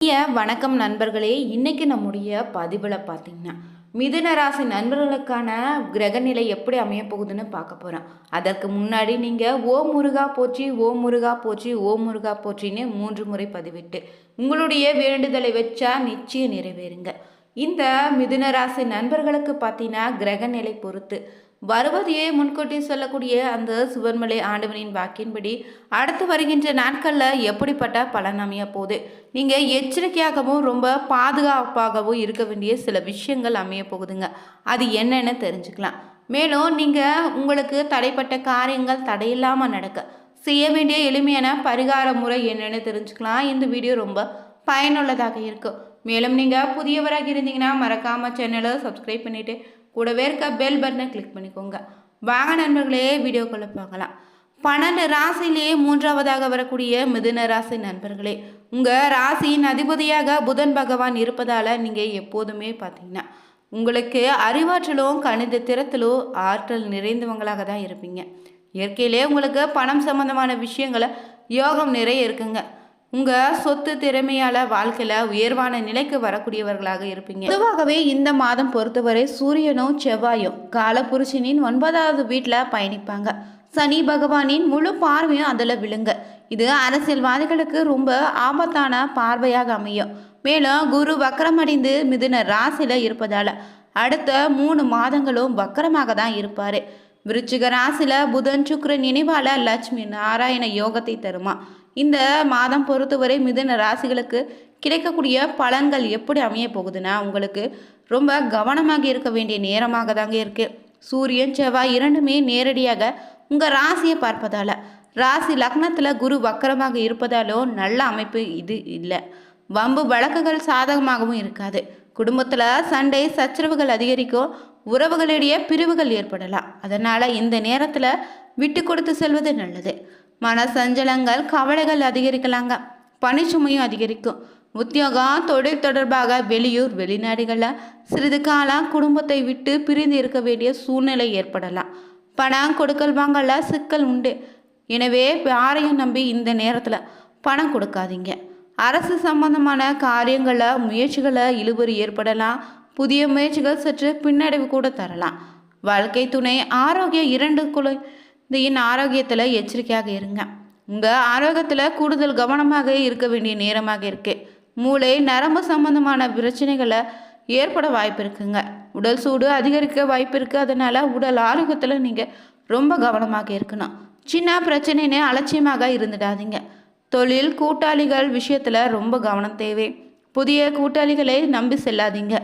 ஐயா வணக்கம் நண்பர்களே இன்னைக்கு நம்முடைய பதிவில் பார்த்தீங்கன்னா மிதுன ராசி நண்பர்களுக்கான கிரகநிலை எப்படி அமைய போகுதுன்னு பார்க்க போகிறோம் அதற்கு முன்னாடி நீங்கள் ஓ முருகா போச்சு ஓ முருகா போச்சு ஓ முருகா போச்சின்னு மூன்று முறை பதிவிட்டு உங்களுடைய வேண்டுதலை வச்சா நிச்சயம் நிறைவேறுங்க. இந்த மிதுன ராசி நண்பர்களுக்கு பார்த்தீங்கன்னா கிரகநிலை பொறுத்து வருவதையே முன்கூட்டி சொல்லக்கூடிய அந்த சுவர்மலை ஆண்டவனின் வாக்கின்படி அடுத்து வருகின்ற நாட்களில் எப்படிப்பட்ட பலன் அமைய போகுது? நீங்கள் எச்சரிக்கையாகவும் ரொம்ப பாதுகாப்பாகவும் இருக்க வேண்டிய சில விஷயங்கள் அமைய போகுதுங்க. அது என்னென்னு தெரிஞ்சுக்கலாம். மேலும் நீங்கள் உங்களுக்கு தடைப்பட்ட காரியங்கள் தடையில்லாமல் நடக்க செய்ய வேண்டிய எளிமையான பரிகார முறை என்னென்னு தெரிஞ்சுக்கலாம். இந்த வீடியோ ரொம்ப பயனுள்ளதாக இருக்கும். மேலும் நீங்கள் புதியவராக இருந்தீங்கன்னா மறக்காமல் சேனலை சப்ஸ்கிரைப் பண்ணிவிட்டு கூடவே இருக்க பெல் பட்டனை கிளிக் பண்ணிக்கோங்க. வாங்க நண்பர்களே வீடியோக்குள்ளே பார்க்கலாம் பன்னெண்டு ராசியிலேயே மூன்றாவதாக வரக்கூடிய மிதுன ராசி நண்பர்களே உங்கள் ராசியின் அதிபதியாக புதன் பகவான் இருப்பதால் நீங்கள் எப்போதுமே பார்த்தீங்கன்னா உங்களுக்கு அறிவாற்றலும் கணித திறத்திலும் ஆற்றல் நிறைந்தவங்களாக தான் இருப்பீங்க. இயற்கையிலே உங்களுக்கு பணம் சம்பந்தமான விஷயங்களை யோகம் நிறைய இருக்குங்க. உங்கள் சொத்து திறமையால் வாழ்க்கையில் உயர்வான நிலைக்கு வரக்கூடியவர்களாக இருப்பீங்க. பொதுவாகவே இந்த மாதம் பொறுத்தவரை சூரியனும் செவ்வாயும் காலபுருஷனின் ஒன்பதாவது வீட்டில் பயணிப்பாங்க. சனி பகவானின் முழு பார்வையும் அதில் விழுங்க. இது அரசியல்வாதிகளுக்கு ரொம்ப ஆபத்தான பார்வையாக அமையும். மேலும் குரு வக்கரமடைந்து மிதுன ராசியில் இருப்பதால் அடுத்த மூணு மாதங்களும் வக்கரமாக தான் இருப்பார். விருச்சிக ராசியில் புதன் சுக்கிரன் நினைவால லட்சுமி நாராயண யோகத்தை தருமா? இந்த மாதம் பொறுத்தவரை மிதுன ராசிகளுக்கு கிடைக்கக்கூடிய பலன்கள் எப்படி அமைய போகுதுன்னா உங்களுக்கு ரொம்ப கவனமாக இருக்க வேண்டிய நேரமாக தாங்க இருக்குது சூரியன் செவ்வாய் இரண்டுமே நேரடியாக உங்கள் ராசியை பார்ப்பதால் ராசி லக்னத்தில் குரு வக்கரமாக இருப்பதாலோ நல்ல அமைப்பு இது இல்லை. வம்பு வழக்குகள் சாதகமாகவும் இருக்காது. குடும்பத்தில் சண்டை சச்சரவுகள் அதிகரிக்கும் உறவுகளிடையே பிரிவுகள் ஏற்படலாம். அதனால் இந்த நேரத்தில் விட்டு கொடுத்து செல்வது நல்லது. மன சஞ்சலங்கள் கவலைகள் அதிகரிக்கலாங்க. பணிச்சுமையும் அதிகரிக்கும். உத்தியோகம் தொழில் தொடர்பாக வெளியூர் வெளிநாடுகளில் சிறிது காலம் குடும்பத்தை விட்டு பிரிந்து இருக்க வேண்டிய சூழ்நிலை ஏற்படலாம். பணம் கொடுக்கல் வாங்கல சிக்கல் உண்டு. எனவே யாரையும் நம்பி இந்த நேரத்தில் பணம் கொடுக்காதீங்க. அரசு சம்பந்தமான காரியங்களில் முயற்சிகளை இழுபறி ஏற்படலாம். புதிய முயற்சிகள் சற்று பின்னடைவு கூட தரலாம். வாழ்க்கை துணை ஆரோக்கியம் இரண்டு குழந்தையின் ஆரோக்கியத்தில் எச்சரிக்கையாக இருங்க. உங்கள் ஆரோக்கியத்தில் கூடுதல் கவனமாக இருக்க வேண்டிய நேரமாக இருக்குது மூளை நரம்பு சம்பந்தமான பிரச்சனைகளை ஏற்பட வாய்ப்பு இருக்குங்க. உடல் சூடு அதிகரிக்க வாய்ப்பு இருக்குது அதனால் உடல் ஆரோக்கியத்தில் நீங்கள் ரொம்ப கவனமாக இருக்கணும். சின்ன பிரச்சனைன்னு அலட்சியமாக இருந்துடாதீங்க. தொழில் கூட்டாளிகள் விஷயத்தில் ரொம்ப கவனம் தேவை. புதிய கூட்டாளிகளை நம்பி செல்லாதீங்க.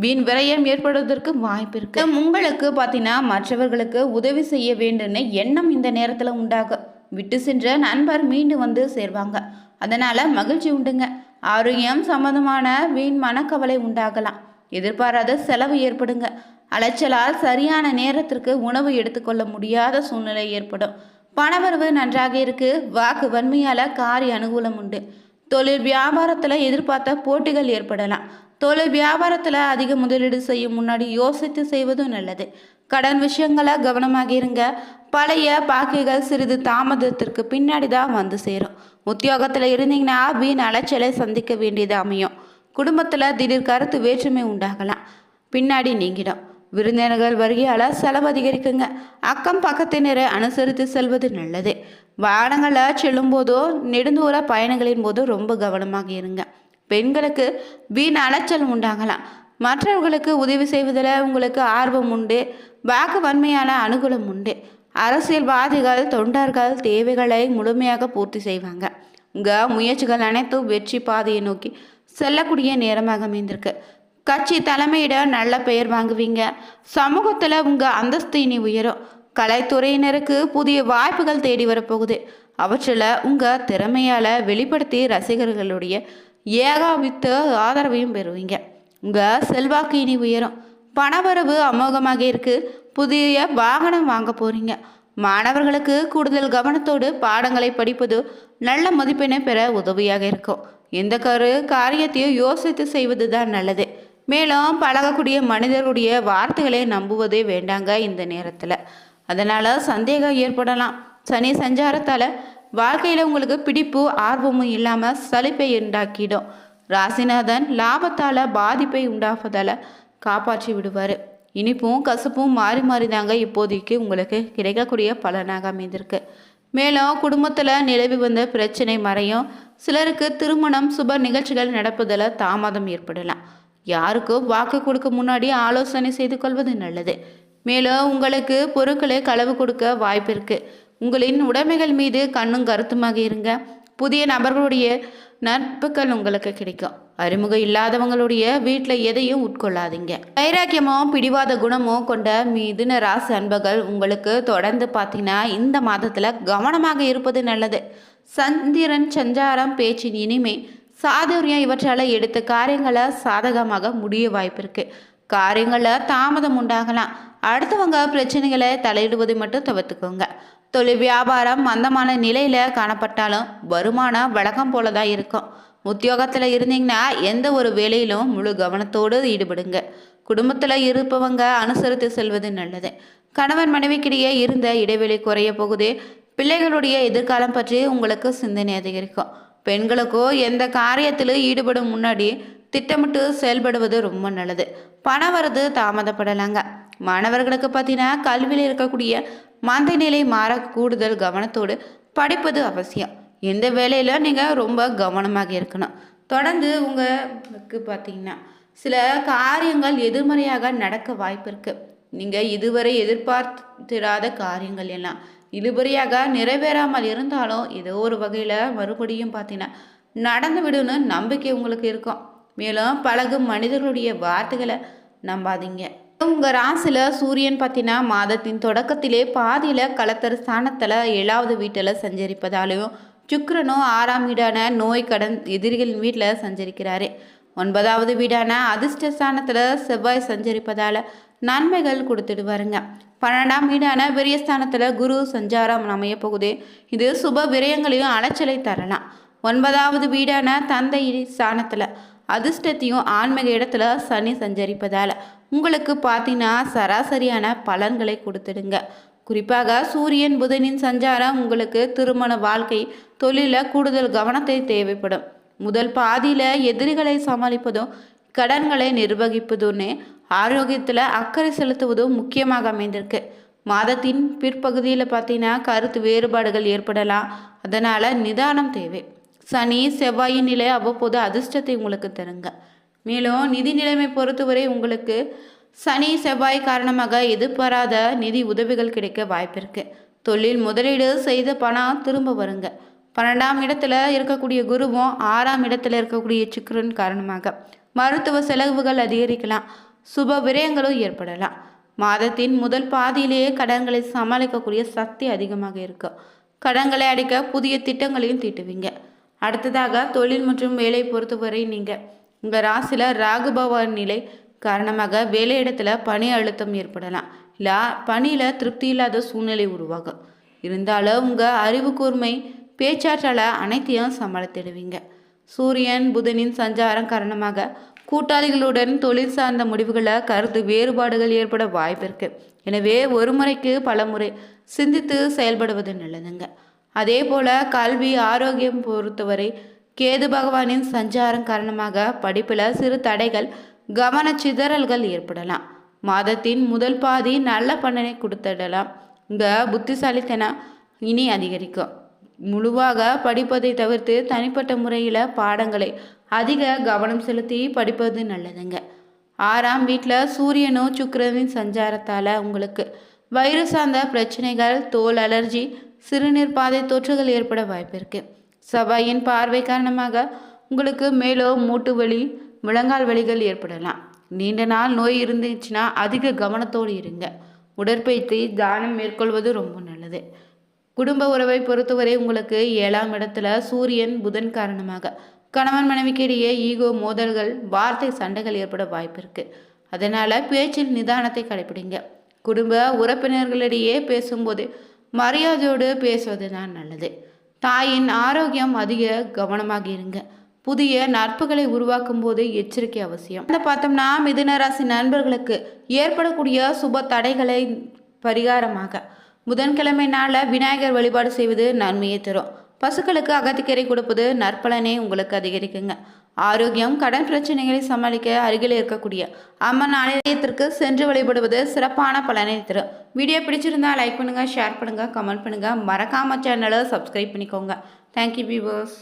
வீண் விரயம் ஏற்படுவதற்கு வாய்ப்பு இருக்கு. உங்களுக்கு பார்த்தீங்கன்னா மற்றவர்களுக்கு உதவி செய்ய வேண்டும்னு எண்ணம் இந்த நேரத்தில் உண்டாகும் விட்டு சென்ற நண்பர் மீண்டும் வந்து சேர்வாங்க. அதனால மகிழ்ச்சி உண்டுங்க. ஆரோக்கியம் சம்பந்தமான வீண் மனக்கவலை உண்டாகலாம். எதிர்பாராத செலவு ஏற்படுங்க. அலைச்சலால் சரியான நேரத்திற்கு உணவு எடுத்துக்கொள்ள முடியாத சூழ்நிலை ஏற்படும். பணவரவு நன்றாக இருக்கு. வாக்கு வன்மையால் காரிய அனுகூலம் உண்டு. தொழில் வியாபாரத்தில் எதிர்பார்த்த போட்டிகள் ஏற்படலாம். தொழில் வியாபாரத்தில் அதிக முதலீடு செய்யும் முன்னாடி யோசித்து செய்வதும் நல்லது. கடன் விஷயங்களை கவனமாக இருங்க. பழைய பாக்கிகள் சிறிது தாமதத்திற்கு பின்னாடி தான் வந்து சேரும். உத்தியோகத்தில் இருந்தீங்கன்னா வீண் அலைச்சலை சந்திக்க வேண்டியது அமையும். குடும்பத்தில் திடீர் கருத்து வேற்றுமை உண்டாகலாம். பின்னாடி நீங்கிடும். விருந்தினர்கள் வருகையால் செலவு அதிகரிக்குங்க. அக்கம் பக்கத்தினரை அனுசரித்து செல்வது நல்லது. வாகனங்களில் செல்லும்போதோ நெடுந்தூர பயணங்களின் போதோ ரொம்ப கவனமாக இருங்க. பெண்களுக்கு வீண் அலைச்சல் உண்டாகலாம். மற்றவர்களுக்கு உதவி செய்வதில் உங்களுக்கு ஆர்வம் உண்டு வாக்கு வன்மையான அனுகூலம் உண்டு. அரசியல்வாதிகள் தொண்டர்கள் தேவைகளை முழுமையாக பூர்த்தி செய்வாங்க. உங்கள் முயற்சிகள் அனைத்தும் வெற்றி பாதையை நோக்கி செல்லக்கூடிய நேரமாக அமைந்திருக்கு. கட்சி தலைமையிட நல்ல பெயர் வாங்குவீங்க. சமூகத்தில் உங்கள் அந்தஸ்து இனி உயரும். கலைத்துறையினருக்கு புதிய வாய்ப்புகள் தேடி வரப்போகுது. அவற்றில் உங்கள் திறமையால் வெளிப்படுத்தி ரசிகர்களுடைய ஏகாபித்த ஆதரவையும் பெறுவீங்க. உங்கள் செல்வாக்கு இனி உயரும். பணவரவு அமோகமாக இருக்குது புதிய வாகனம் வாங்க போகிறீங்க மாணவர்களுக்கு கூடுதல் கவனத்தோடு பாடங்களை படிப்பது நல்ல மதிப்பெண்ணை பெற உதவியாக இருக்கும். எந்த கரு காரியத்தையும் யோசித்து செய்வது தான் நல்லது. மேலும் பழகக்கூடிய மனிதர்களுடைய வார்த்தைகளை நம்புவதே வேண்டாங்க இந்த நேரத்தில். அதனால் சந்தேகம் ஏற்படலாம். சனி சஞ்சாரத்தால் வாழ்க்கையில் உங்களுக்கு பிடிப்பு ஆர்வமும் இல்லாமல் சலிப்பை உண்டாக்கிடும். ராசிநாதன் லாபத்தால் பாதிப்பை உண்டாவதால் காப்பாற்றி விடுவார். இனிப்பும் கசப்பும் மாறி மாறி தாங்க இப்போதைக்கு உங்களுக்கு கிடைக்கக்கூடிய பலனாக அமைந்திருக்கு. மேலும் குடும்பத்தில் நிலவி வந்த பிரச்சனை மறையும். சிலருக்கு திருமணம் சுப நிகழ்ச்சிகள் நடப்பதில் தாமதம் ஏற்படலாம். யாருக்கும் வாக்கு கொடுக்க முன்னாடி ஆலோசனை செய்து கொள்வது நல்லது. மேலும் உங்களுக்கு பொருட்களை களவு கொடுக்க வாய்ப்பு இருக்கு. உங்களின் உடைமைகள் மீது கண்ணும் கருத்துமாக இருங்க. புதிய நபர்களுடைய நட்புகள் உங்களுக்கு கிடைக்கும். அறிமுகம் இல்லாதவங்களுடைய வீட்டில் எதையும் உட்கொள்ளாதீங்க. வைராக்கியமோ பிடிவாத குணமோ கொண்ட மிதுன ராசி அன்பர்கள் உங்களுக்கு தொடர்ந்து பார்த்தீங்கன்னா இந்த மாதத்தில் கவனமாக இருப்பது நல்லது. சந்திரன் சஞ்சாரம் பேச்சின் இனிமை சாதுரியம் இவற்றால் எடுத்த காரியங்களை சாதகமாக முடிய வாய்ப்பு இருக்கு. காரியங்களில் தாமதம் உண்டாகலாம். அடுத்தவங்க பிரச்சனைகளை தலையிடுவதை மட்டும் தவிர்த்துக்கோங்க. தொழில் வியாபாரம் மந்தமான நிலையில் காணப்பட்டாலும் வருமானம் வழக்கம் போல தான் இருக்கும். உத்தியோகத்தில் இருந்தீங்கன்னா எந்த ஒரு வேலையிலும் முழு கவனத்தோடு ஈடுபடுங்க. குடும்பத்தில் இருப்பவங்க அனுசரித்து செல்வது நல்லது. கணவன் மனைவிக்கிடையே இருந்த இடைவெளி குறைய போகுது. பிள்ளைகளுடைய எதிர்காலம் பற்றி உங்களுக்கு சிந்தனை அதிகரிக்கும். பெண்களுக்கோ எந்த காரியத்திலும் ஈடுபடும் முன்னாடி திட்டமிட்டு செயல்படுவது ரொம்ப நல்லது. பணம் வரது தாமதப்படலாங்க. மாணவர்களுக்கு பார்த்தீங்கன்னா கல்வியில் இருக்கக்கூடிய மந்தநிலை மாற கூடுதல் கவனத்தோடு படிப்பது அவசியம். எந்த வேலையில் நீங்கள் ரொம்ப கவனமாக இருக்கணும். தொடர்ந்து உங்களுக்கு பார்த்தீங்கன்னா சில காரியங்கள் எதிர்மறையாக நடக்க வாய்ப்பு இருக்குது நீங்கள் இதுவரை எதிர்பார்த்திராத காரியங்கள் எல்லாம் இழுபறியாக நிறைவேறாமல் இருந்தாலும் ஏதோ ஒரு வகையில் மறுபடியும் பார்த்தீங்கன்னா நடந்து விடுன்னு நம்பிக்கை உங்களுக்கு இருக்கும். மேலும் பழகும் மனிதர்களுடைய வார்த்தைகளை நம்பாதீங்க. உங்கள் ராசியில் சூரியன் பார்த்தீங்கன்னா மாதத்தின் தொடக்கத்திலே பாதியில் கலத்தர் ஸ்தானத்தில் ஏழாவது வீட்டில் சஞ்சரிப்பதாலையும் சுக்கரனும் ஆறாம் வீடான நோய் கடன் எதிரிகளின் வீட்டில் சஞ்சரிக்கிறாரு. ஒன்பதாவது வீடான அதிர்ஷ்ட ஸ்தானத்தில் செவ்வாய் சஞ்சரிப்பதால் நன்மைகள் கொடுத்துடுவாருங்க. பன்னெண்டாம் வீடான விரியஸ்தானத்தில் குரு சஞ்சாரம் அமைய போகுது. இது சுப விரயங்களையும் அலைச்சலை தரலாம். ஒன்பதாவது வீடான தந்தை ஸ்தானத்தில் அதிர்ஷ்டத்தையும் ஆன்மீக இடத்துல சனி சஞ்சரிப்பதால். உங்களுக்கு பார்த்தீங்கன்னா சராசரியான பலன்களை கொடுத்துடுங்க. குறிப்பாக சூரியன் புதனின் சஞ்சாரம் உங்களுக்கு திருமண வாழ்க்கை தொழிலில் கூடுதல் கவனத்தை தேவைப்படும். முதல் பாதியில் எதிரிகளை சமாளிப்பதும் கடன்களை நிர்வகிப்பதுன்னு ஆரோக்கியத்தில் அக்கறை செலுத்துவதும் முக்கியமாக அமைந்திருக்கு. மாதத்தின் பிற்பகுதியில் பார்த்தீங்கன்னா கருத்து வேறுபாடுகள் ஏற்படலாம். அதனால் நிதானம் தேவை. சனி செவ்வாயின் நிலை அவ்வப்போது அதிர்ஷ்டத்தை உங்களுக்கு தருங்க. மேலும் நிதி நிலைமை பொறுத்தவரை உங்களுக்கு சனி செவ்வாய் காரணமாக எதிர்பாராத நிதி உதவிகள் கிடைக்க வாய்ப்பிருக்கு. தொழில் முதலீடு செய்த பணம் திரும்ப வருங்க. பன்னெண்டாம் இடத்துல இருக்கக்கூடிய குருவும் ஆறாம் இடத்துல இருக்கக்கூடிய சுக்கரன் காரணமாக மருத்துவ செலவுகள் அதிகரிக்கலாம். சுப விரயங்களும் ஏற்படலாம். மாதத்தின் முதல் பாதியிலேயே கடன்களை சமாளிக்கக்கூடிய சக்தி அதிகமாக இருக்கும் கடன்களை அடைக்க புதிய திட்டங்களையும் தீட்டுவீங்க. அடுத்ததாக தொழில் மற்றும் வேலை பொறுத்தவரை நீங்கள் உங்கள் ராசியில் ராகுபவன் நிலை காரணமாக வேலையிடத்தில் பணி அழுத்தம் ஏற்படலாம். இல்லை பணியில் திருப்தி இல்லாத சூழ்நிலை உருவாகும். இருந்தாலும் உங்கள் அறிவு கூர்மை பேச்சாற்றல அனைத்தையும் சமாளித்திடுவீங்க. சூரியன் புதனின் சஞ்சாரம் காரணமாக கூட்டாளிகளுடன் தொழில் சார்ந்த முடிவுகளை கருத்து வேறுபாடுகள் ஏற்பட வாய்ப்பு இருக்கு எனவே ஒரு முறைக்கு பல முறை சிந்தித்து செயல்படுவது நல்லதுங்க. அதே போல் கல்வி ஆரோக்கியம் பொறுத்தவரை கேது பகவானின் சஞ்சாரம் காரணமாக படிப்பில் சிறு தடைகள் கவன சிதறல்கள் ஏற்படலாம். மாதத்தின் முதல் பாதி நல்ல பலனை கொடுத்துடலாம். இந்த புத்திசாலித்தனம் இனி அதிகரிக்கும். முழுவாக படிப்பதை தவிர்த்து தனிப்பட்ட முறையில் பாடங்களை அதிக கவனம் செலுத்தி படிப்பது நல்லதுங்க. ஆறாம் வீட்டில் சூரியனும் சுக்கரனின் சஞ்சாரத்தால் உங்களுக்கு வயிறு சார்ந்த பிரச்சனைகள் தோல் அலர்ஜி சிறுநீர் பாதை தொற்றுகள் ஏற்பட வாய்ப்பிருக்கு. செவ்வாயின் பார்வை காரணமாக உங்களுக்கு மேலோ மூட்டு வலி முழங்கால் வலிகள் ஏற்படலாம். நீண்ட நாள் நோய் இருந்துச்சுன்னா அதிக கவனத்தோடு இருங்க. உடற்பயிற்சி தானம் மேற்கொள்வது ரொம்ப நல்லது. குடும்ப உறவை பொறுத்தவரை உங்களுக்கு ஏழாம் இடத்துல சூரியன் புதன் காரணமாக கணவன் மனைவிக்கு இடையே ஈகோ மோதல்கள் வார்த்தை சண்டைகள் ஏற்பட வாய்ப்பு இருக்கு அதனால பேச்சில் நிதானத்தை கடைபிடிங்க குடும்ப உறுப்பினர்களிடையே பேசும்போது மரியாதையோடு பேசுவது தான் நல்லது. தாயின் ஆரோக்கியம் அதிக கவனமாக இருங்க. புதிய நட்புகளை உருவாக்கும் போது எச்சரிக்கை அவசியம். அதை பார்த்தோம்னா மிதுனராசி நண்பர்களுக்கு ஏற்படக்கூடிய சுப தடைகளை பரிகாரமாக. புதன்கிழமை நாளில் விநாயகர் வழிபாடு செய்வது நன்மையை தரும். பசுக்களுக்கு அகத்திக்கீரை கொடுப்பது நற்பலனை உங்களுக்கு அதிகரிக்குங்க. ஆரோக்கியம் கடன் பிரச்சனைகளை சமாளிக்க அருகில் இருக்கக்கூடிய அம்மன் ஆலயத்திற்கு சென்று வழிபடுவது சிறப்பான பலனை தரும். வீடியோ பிடிச்சிருந்தா லைக் பண்ணுங்கள் ஷேர் பண்ணுங்கள் கமெண்ட் பண்ணுங்கள் மறக்காமல் சேனலை சப்ஸ்கிரைப் பண்ணிக்கோங்க. Thank you viewers